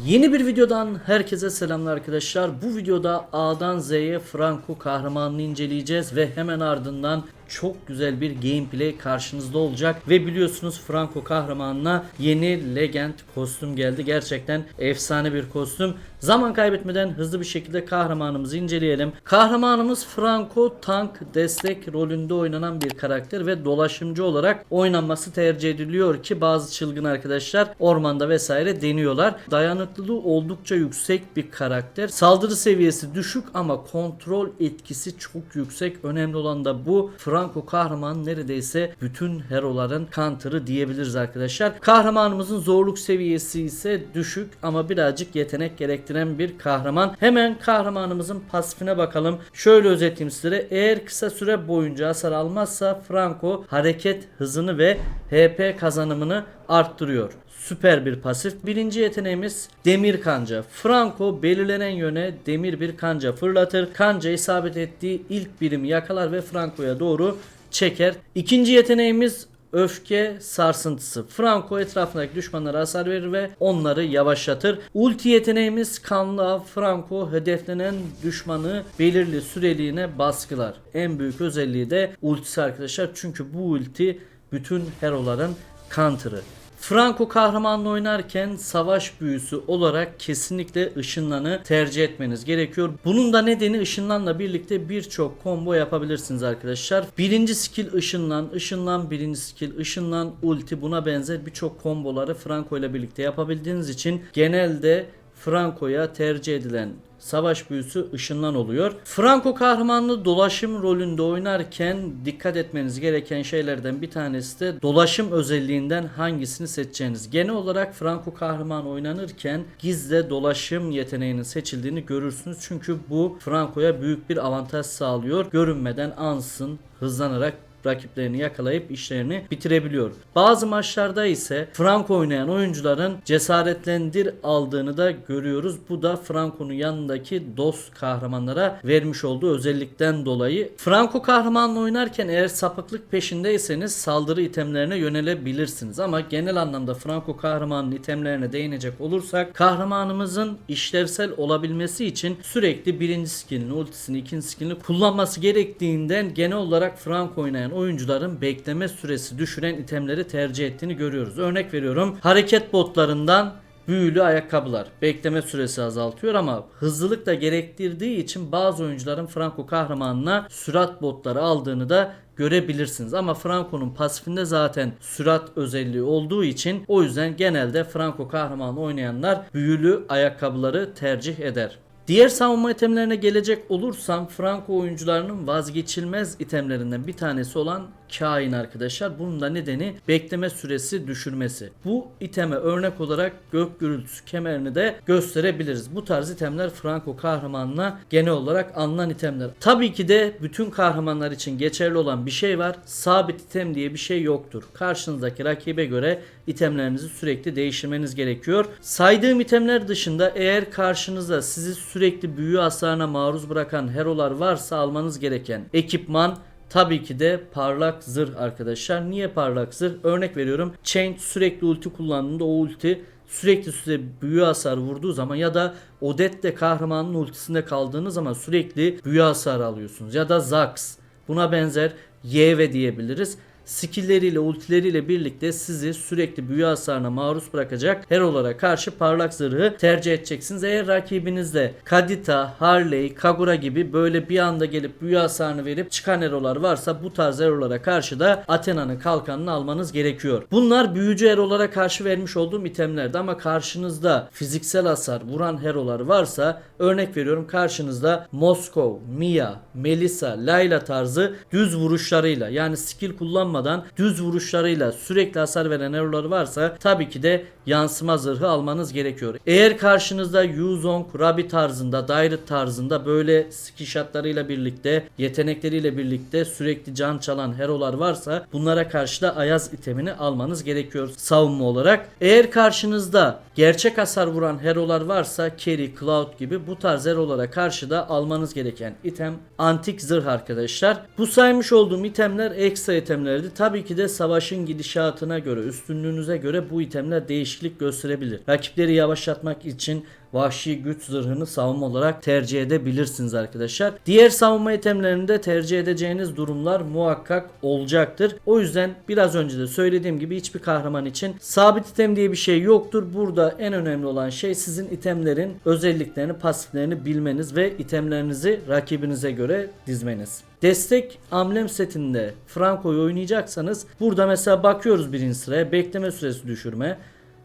Yeni bir videodan herkese selamlar arkadaşlar. Bu videoda A'dan Z'ye Franco kahramanını inceleyeceğiz ve hemen ardından çok güzel bir gameplay karşınızda olacak ve biliyorsunuz Franco kahramanına yeni Legend kostüm geldi. Gerçekten efsane bir kostüm. Zaman kaybetmeden hızlı bir şekilde kahramanımızı inceleyelim. Kahramanımız Franco tank destek rolünde oynanan bir karakter ve dolaşımcı olarak oynanması tercih ediliyor ki bazı çılgın arkadaşlar ormanda vesaire deniyorlar. Dayanıklılığı oldukça yüksek bir karakter. Saldırı seviyesi düşük ama kontrol etkisi çok yüksek. Önemli olan da bu. Franco kahraman neredeyse bütün heroların counter'ı diyebiliriz arkadaşlar. Kahramanımızın zorluk seviyesi ise düşük ama birazcık yetenek gerektiren bir kahraman. Hemen kahramanımızın pasifine bakalım. Şöyle özetleyeyim sizlere. Eğer kısa süre boyunca hasar almazsa Franco hareket hızını ve HP kazanımını arttırıyor. Süper bir pasif. Birinci yeteneğimiz demir kanca. Franco belirlenen yöne demir bir kanca fırlatır. Kanca isabet ettiği ilk birimi yakalar ve Franco'ya doğru çeker. İkinci yeteneğimiz öfke sarsıntısı. Franco etrafındaki düşmanlara hasar verir ve onları yavaşlatır. Ulti yeteneğimiz kanlı av. Franco hedeflenen düşmanı belirli süreliğine baskılar. En büyük özelliği de ultisi arkadaşlar. Çünkü bu ulti bütün heroların counter'ı. Franco kahramanla oynarken savaş büyüsü olarak kesinlikle ışınlanı tercih etmeniz gerekiyor. Bunun da nedeni ışınlanla birlikte birçok combo yapabilirsiniz arkadaşlar. Birinci skill ışınlan, ışınlan, birinci skill ışınlan, ulti buna benzer birçok komboları Franco ile birlikte yapabildiğiniz için genelde Franco'ya tercih edilen savaş büyüsü ışınlan oluyor. Franco kahramanlı dolaşım rolünde oynarken dikkat etmeniz gereken şeylerden bir tanesi de dolaşım özelliğinden hangisini seçeceğiniz. Genel olarak Franco kahraman oynanırken gizle dolaşım yeteneğinin seçildiğini görürsünüz. Çünkü bu Franco'ya büyük bir avantaj sağlıyor. Görünmeden ansın hızlanarak rakiplerini yakalayıp işlerini bitirebiliyor. Bazı maçlarda ise Franco oynayan oyuncuların cesaretlendir aldığını da görüyoruz. Bu da Franco'nun yanındaki dost kahramanlara vermiş olduğu özellikten dolayı. Franco kahramanla oynarken eğer sapıklık peşindeyseniz saldırı itemlerine yönelebilirsiniz. Ama genel anlamda Franco kahramanın itemlerine değinecek olursak kahramanımızın işlevsel olabilmesi için sürekli birinci skillini, ultisini, ikinci skillini kullanması gerektiğinden genel olarak Franco oynayan oyuncuların bekleme süresi düşüren itemleri tercih ettiğini görüyoruz. Örnek veriyorum hareket botlarından büyülü ayakkabılar bekleme süresi azaltıyor ama hızlılık da gerektirdiği için bazı oyuncuların Franco kahramanına sürat botları aldığını da görebilirsiniz. Ama Franco'nun pasifinde zaten sürat özelliği olduğu için o yüzden genelde Franco kahramanı oynayanlar büyülü ayakkabıları tercih eder. Diğer savunma itemlerine gelecek olursam Franco oyuncularının vazgeçilmez itemlerinden bir tanesi olan kain arkadaşlar. Bunun da nedeni bekleme süresi düşürmesi. Bu iteme örnek olarak gök gürültüsü kemerini de gösterebiliriz. Bu tarz itemler Franco kahramanına genel olarak alınan itemler. Tabii ki de bütün kahramanlar için geçerli olan bir şey var. Sabit item diye bir şey yoktur. Karşınızdaki rakibe göre itemlerinizi sürekli değiştirmeniz gerekiyor. Saydığım itemler dışında eğer karşınızda sizi sürekli büyü hasarına maruz bırakan herolar varsa almanız gereken ekipman Tabii ki de parlak zırh arkadaşlar. Niye parlak zırh? Örnek veriyorum. Chain sürekli ulti kullandığında o ulti sürekli size büyü hasar vurduğu zaman ya da Odette kahramanın ultisinde kaldığınız zaman sürekli büyü hasarı alıyorsunuz. Ya da Zax. Buna benzer Yeve diyebiliriz skilleriyle ultileriyle birlikte sizi sürekli büyü hasarına maruz bırakacak herolara karşı parlak zırhı tercih edeceksiniz. Eğer rakibinizde Kadita, Harley, Kagura gibi böyle bir anda gelip büyü hasarını verip çıkan herolar varsa bu tarz herolara karşı da Athena'nın kalkanını almanız gerekiyor. Bunlar büyücü herolara karşı vermiş olduğum itemlerdi ama karşınızda fiziksel hasar vuran herolar varsa örnek veriyorum karşınızda Moskov, Mia, Melissa, Layla tarzı düz vuruşlarıyla yani skill kullanmadan düz vuruşlarıyla sürekli hasar veren hero'lar varsa tabii ki de yansıma zırhı almanız gerekiyor. Eğer karşınızda Yuzong, Rabi tarzında, Dairit tarzında böyle skill birlikte, yetenekleriyle birlikte sürekli can çalan hero'lar varsa bunlara karşı da Ayaz itemini almanız gerekiyor savunma olarak. Eğer karşınızda gerçek hasar vuran hero'lar varsa Carry, Cloud gibi bu tarz hero'lara karşı da almanız gereken item antik zırh arkadaşlar. Bu saymış olduğum itemler ekstra itemler verdi. Tabii ki de savaşın gidişatına göre, üstünlüğünüze göre bu itemler değişiklik gösterebilir. Rakipleri yavaşlatmak için vahşi güç zırhını savunma olarak tercih edebilirsiniz arkadaşlar. Diğer savunma itemlerinde tercih edeceğiniz durumlar muhakkak olacaktır. O yüzden biraz önce de söylediğim gibi hiçbir kahraman için sabit item diye bir şey yoktur. Burada en önemli olan şey sizin itemlerin özelliklerini, pasiflerini bilmeniz ve itemlerinizi rakibinize göre dizmeniz. Destek amblem setinde Franco'yu oynayacaksanız burada mesela bakıyoruz birinci sıraya bekleme süresi düşürme,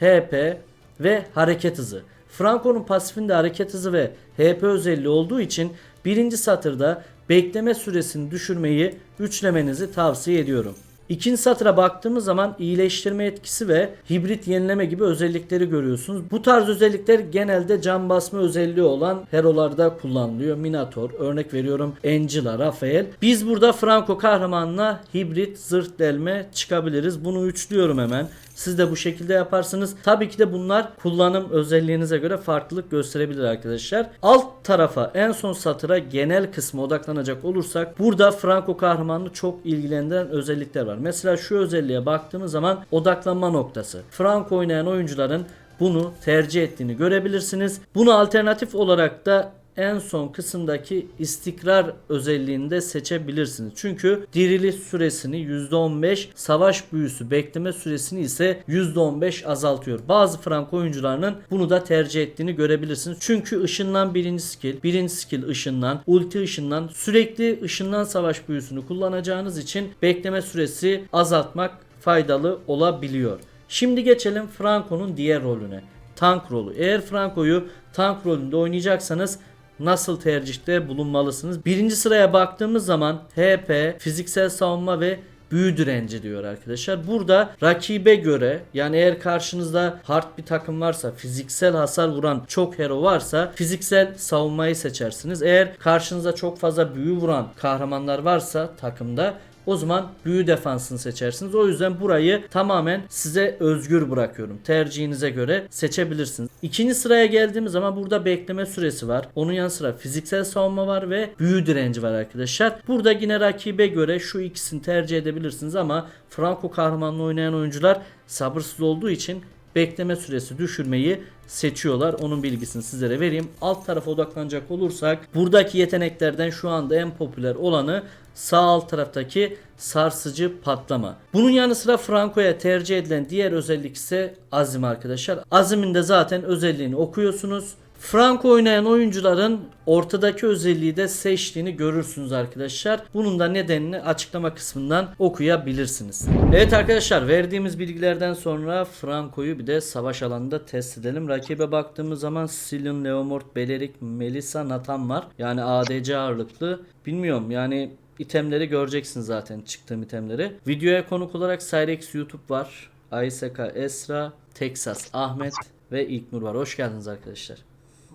HP ve hareket hızı. Franco'nun pasifinde hareket hızı ve HP özelliği olduğu için birinci satırda bekleme süresini düşürmeyi üçlemenizi tavsiye ediyorum. İkinci satıra baktığımız zaman iyileştirme etkisi ve hibrit yenileme gibi özellikleri görüyorsunuz. Bu tarz özellikler genelde can basma özelliği olan herolarda kullanılıyor. Minator, örnek veriyorum Angela, Rafael. Biz burada Franco kahramanına hibrit zırh delme çıkabiliriz. Bunu üçlüyorum hemen. Siz de bu şekilde yaparsınız. Tabii ki de bunlar kullanım özelliğinize göre farklılık gösterebilir arkadaşlar. Alt tarafa en son satıra genel kısmı odaklanacak olursak burada Franco kahramanını çok ilgilendiren özellikler var. Mesela şu özelliğe baktığımız zaman odaklanma noktası. Franco oynayan oyuncuların bunu tercih ettiğini görebilirsiniz. Bunu alternatif olarak da en son kısımdaki istikrar özelliğini de seçebilirsiniz. Çünkü diriliş süresini %15, savaş büyüsü bekleme süresini ise %15 azaltıyor. Bazı Frank oyuncularının bunu da tercih ettiğini görebilirsiniz. Çünkü ışınlan birinci skill, birinci skill ışınlan, ulti ışınlan, sürekli ışınlan savaş büyüsünü kullanacağınız için bekleme süresi azaltmak faydalı olabiliyor. Şimdi geçelim Franco'nun diğer rolüne. Tank rolü. Eğer Franco'yu tank rolünde oynayacaksanız nasıl tercihte bulunmalısınız? Birinci sıraya baktığımız zaman HP, fiziksel savunma ve büyü direnci diyor arkadaşlar. Burada rakibe göre yani eğer karşınızda hard bir takım varsa fiziksel hasar vuran çok hero varsa fiziksel savunmayı seçersiniz. Eğer karşınızda çok fazla büyü vuran kahramanlar varsa takımda o zaman büyü defansını seçersiniz. O yüzden burayı tamamen size özgür bırakıyorum. Tercihinize göre seçebilirsiniz. İkinci sıraya geldiğimiz zaman burada bekleme süresi var. Onun yanı sıra fiziksel savunma var ve büyü direnci var arkadaşlar. Burada yine rakibe göre şu ikisini tercih edebilirsiniz ama Franco kahramanlı oynayan oyuncular sabırsız olduğu için bekleme süresi düşürmeyi seçiyorlar. Onun bilgisini sizlere vereyim. Alt tarafa odaklanacak olursak buradaki yeteneklerden şu anda en popüler olanı sağ alt taraftaki sarsıcı patlama. Bunun yanı sıra Franco'ya tercih edilen diğer özellik ise azim arkadaşlar. Azimin de zaten özelliğini okuyorsunuz. Franco oynayan oyuncuların ortadaki özelliği de seçtiğini görürsünüz arkadaşlar. Bunun da nedenini açıklama kısmından okuyabilirsiniz. Evet arkadaşlar verdiğimiz bilgilerden sonra Franco'yu bir de savaş alanında test edelim. Rakibe baktığımız zaman Silion, Leomord, Belerik, Melissa, Nathan var. Yani ADC ağırlıklı. Bilmiyorum yani itemleri göreceksiniz zaten çıktığım itemleri. Videoya konuk olarak Cyrex YouTube var. Ayseka, Esra, Texas, Ahmet ve İlknur var. Hoş geldiniz arkadaşlar.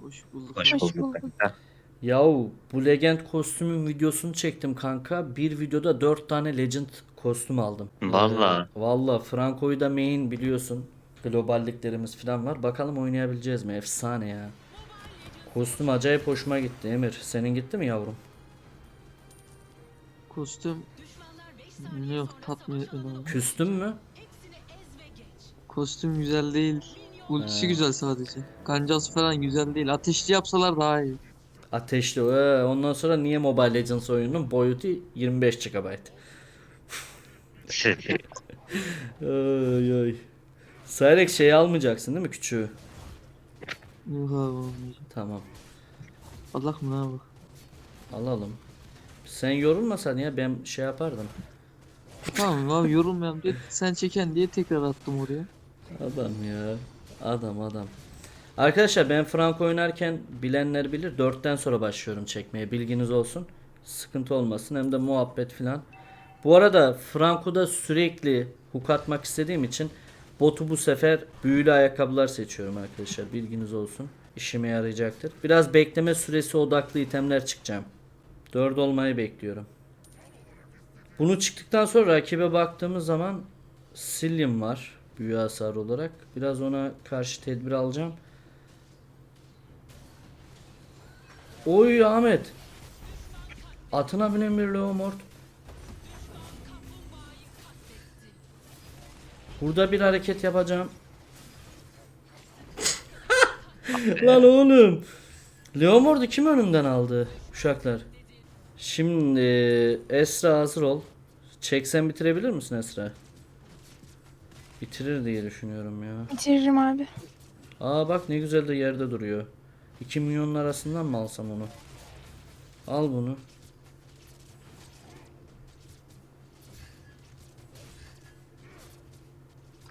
Hoş bulduk. Hoş bulduk. Yahu bu Legend kostümün videosunu çektim kanka. Bir videoda 4 tane Legend kostüm aldım. Valla. Ee, Valla Franco'yu da main biliyorsun. Globalliklerimiz falan var. Bakalım oynayabileceğiz mi? Efsane ya. Kostüm acayip hoşuma gitti Emir. Senin gitti mi yavrum? Kostüm yok tatmin etmedi. Küstün mü? Kostüm güzel değil. Ultisi He. güzel sadece. Kancası falan güzel değil. Ateşli yapsalar daha iyi. Ateşli. Ee, ondan sonra niye Mobile Legends oyununun boyutu 25 GB? Ay ay. Cyrex şey almayacaksın değil mi küçüğü? Yok abi olmayacak. Tamam. Allah mı abi? Alalım. Sen yorulmasan ya ben şey yapardım. Tamam abi yorulmayalım diye sen çeken diye tekrar attım oraya. Adam ya. Adam adam. Arkadaşlar ben Franco oynarken bilenler bilir 4'ten sonra başlıyorum çekmeye bilginiz olsun. Sıkıntı olmasın hem de muhabbet filan. Bu arada Franco'da sürekli hook atmak istediğim için botu bu sefer büyülü ayakkabılar seçiyorum arkadaşlar bilginiz olsun. İşime yarayacaktır. Biraz bekleme süresi odaklı itemler çıkacağım. 4 olmayı bekliyorum. Bunu çıktıktan sonra rakibe baktığımız zaman Silyum var büyü hasarı olarak. Biraz ona karşı tedbir alacağım. Oy Ahmet. Atına binen bir Leomord. Burada bir hareket yapacağım. Lan oğlum. Leomord'u kim önümden aldı? Uşaklar. Şimdi Esra hazır ol. Çeksen bitirebilir misin Esra? Bitirir diye düşünüyorum ya. Bitiririm abi. Aa bak ne güzel de yerde duruyor. 2 milyonun arasından mı alsam onu? Al bunu.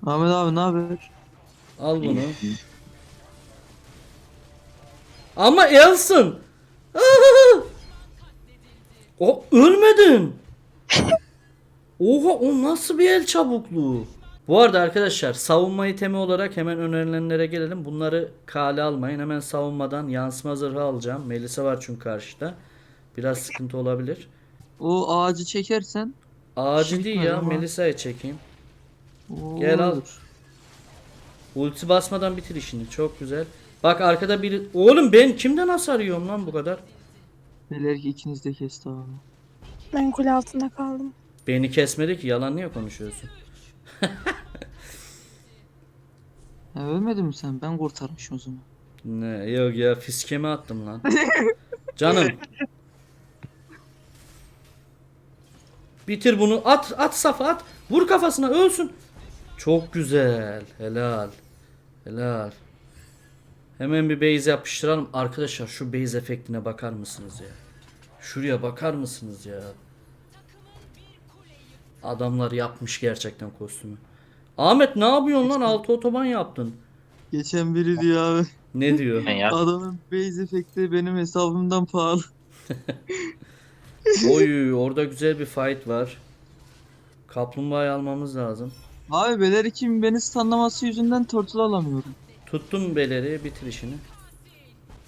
Ahmet abi ne haber? Al bunu. Ama Elson. O ölmedin. Oha o nasıl bir el çabukluğu. Bu arada arkadaşlar savunma itemi olarak hemen önerilenlere gelelim. Bunları kale almayın. Hemen savunmadan yansıma zırhı alacağım. Melisa var çünkü karşıda. Biraz sıkıntı olabilir. O ağacı çekersen Ağacı Çekmez değil ya ama. Melisa'ya çekeyim. o Gel al. Ulti basmadan bitir işini. Çok güzel. Bak arkada biri... Oğlum ben kimden hasar yiyorum lan bu kadar? Beyler ki ikiniz de kesti abi. Ben kule altında kaldım. Beni kesmedi ki yalan niye konuşuyorsun? Ya ölmedin mi sen? Ben kurtarmışım o zaman. Ne yok ya fiskemi attım lan. Canım. Bitir bunu. At at safa at. Vur kafasına ölsün. Çok güzel. Helal. Helal. Hemen bir base yapıştıralım. Arkadaşlar şu base efektine bakar mısınız ya? Şuraya bakar mısınız ya? Adamlar yapmış gerçekten kostümü. Ahmet ne yapıyorsun lan? Altı otoban yaptın. Geçen biri diyor abi. Ne diyor? Adamın base efekti benim hesabımdan pahalı. Oy orada güzel bir fight var. Kaplumbağayı almamız lazım. Abi Beler kim beni stunlaması yüzünden turtle alamıyorum. Tuttum Beler'i bitir işini.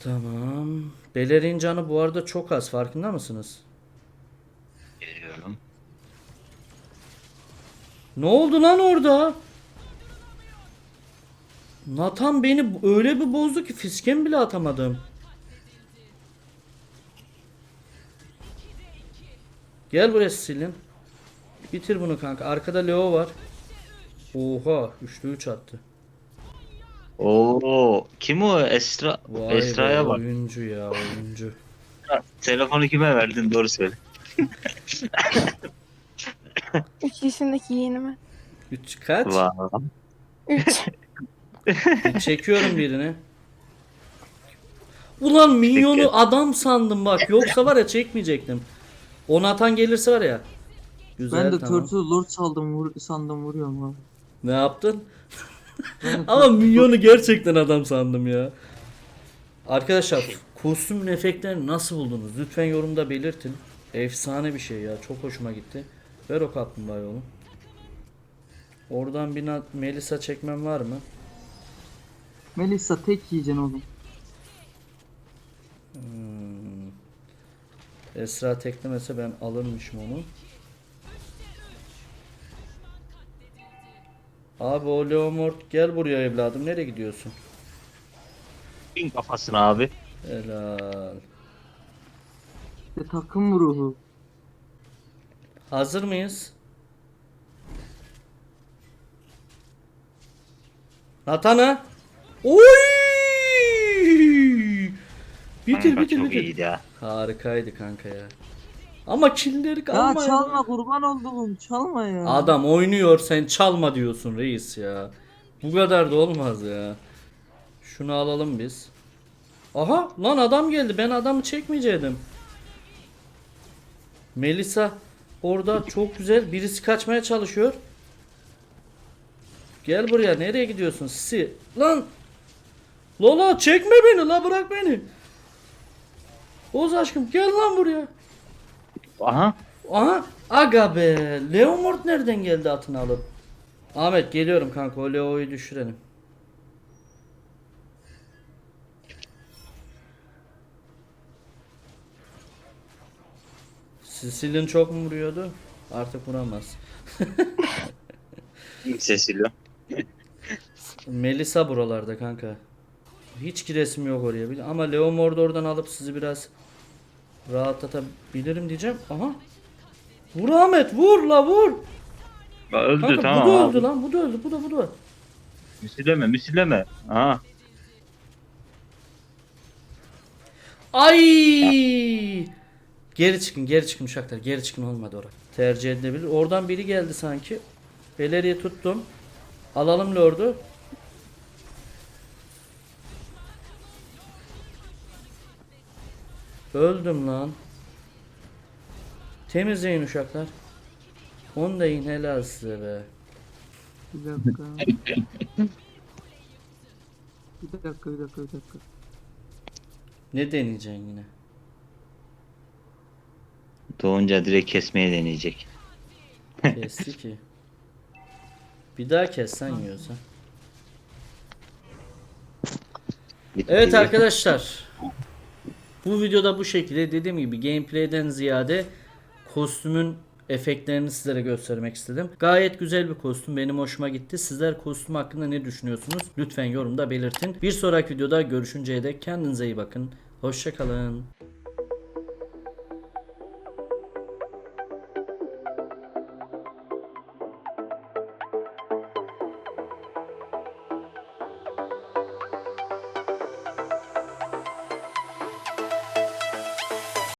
Tamam. Beler'in canı bu arada çok az farkında mısınız? Geliyorum. Ne oldu lan orada? Nathan beni öyle bir bozdu ki fisken bile atamadım. Gel buraya Silin. Bitir bunu kanka. Arkada Leo var. Oha 3'lü 3 attı. Oo, kim o? Esra. Vay Esra'ya be, bak. oyuncu ya oyuncu. Telefonu kime verdin? Doğru söyle. 3 yaşındaki yeğenime. 3 kaç? Vay. 3. Çekiyorum birini. Ulan minyonu adam sandım bak. Yoksa var ya çekmeyecektim. Onu atan gelirse var ya. Güzel ben de tamam. turtle lord saldım vur sandım vuruyorum abi. Ne yaptın? Ama minyonu gerçekten adam sandım ya. Arkadaşlar kostümün efektlerini nasıl buldunuz? Lütfen yorumda belirtin. Efsane bir şey ya. Çok hoşuma gitti. Ver o kaplumbağayı oğlum. Oradan bir Melisa çekmem var mı? Melissa tek yiyeceksin oğlum. Hmm. Esra teklemese ben alırmışım onu. Abi o Leomord gel buraya evladım. Nereye gidiyorsun? Bin kafasına abi. Helal. İşte takım ruhu. Hazır mıyız? Natana. Oy! Bitir Kanka bitir çok bitir. iyiydi ya. Harikaydı kanka ya. Ama killleri Ya kalma ya. çalma kurban olduğum çalma ya. Adam oynuyor sen çalma diyorsun reis ya. Bu kadar da olmaz ya. Şunu alalım biz. Aha lan adam geldi. Ben adamı çekmeyecektim. Melisa orada çok güzel. Birisi kaçmaya çalışıyor. Gel buraya. Nereye gidiyorsun? Sisi. Lan. Lola çekme beni la bırak beni. Oğuz aşkım gel lan buraya. Aha. Aha aga be. Leomord nereden geldi atını alıp? Ahmet geliyorum kanka o Leo'yu düşürelim. Sicil'in çok mu vuruyordu? Artık vuramaz. Cecilia. Melisa buralarda kanka. Hiç giresim yok oraya. Ama Leomord'u oradan alıp sizi biraz rahatlatabilirim diyeceğim. Aha. Vur Ahmet vur la vur. Bak, öldü Kanka tamam bu da abi. öldü lan bu da öldü bu da bu da. Müsileme müsileme. Aha. Ay! Geri çıkın geri çıkın uşaklar geri çıkın olmadı orası. Tercih edilebilir. Oradan biri geldi sanki. Beleriye tuttum. Alalım lordu. Öldüm lan. Temizleyin uşaklar. Onu da helal size be. Bir dakika. bir dakika bir dakika bir dakika. Ne deneyeceksin yine? Doğunca direkt kesmeye deneyecek. Kesti ki. Bir daha kessen yiyorsa. Bitti. Evet arkadaşlar. Bu videoda bu şekilde dediğim gibi gameplay'den ziyade kostümün efektlerini sizlere göstermek istedim. Gayet güzel bir kostüm. Benim hoşuma gitti. Sizler kostüm hakkında ne düşünüyorsunuz? Lütfen yorumda belirtin. Bir sonraki videoda görüşünceye dek kendinize iyi bakın. Hoşçakalın.